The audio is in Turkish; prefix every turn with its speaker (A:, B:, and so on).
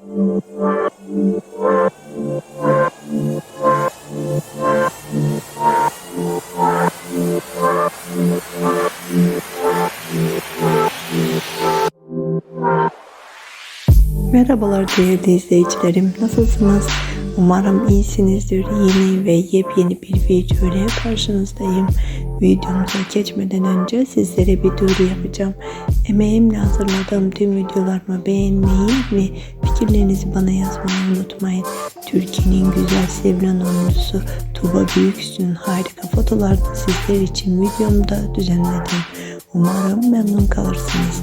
A: Thank you. Merhabalar değerli izleyicilerim. Nasılsınız? Umarım iyisinizdir. Yeni ve yepyeni bir video ile karşınızdayım. Videomuza geçmeden önce sizlere bir duyuru yapacağım. Emeğimle hazırladığım tüm videolarımı beğenmeyi ve fikirlerinizi bana yazmayı unutmayın. Türkiye'nin güzel sevilen oyuncusu Tuba Büyüksü'nün harika fotolarını sizler için videomda düzenledim. Umarım memnun kalırsınız.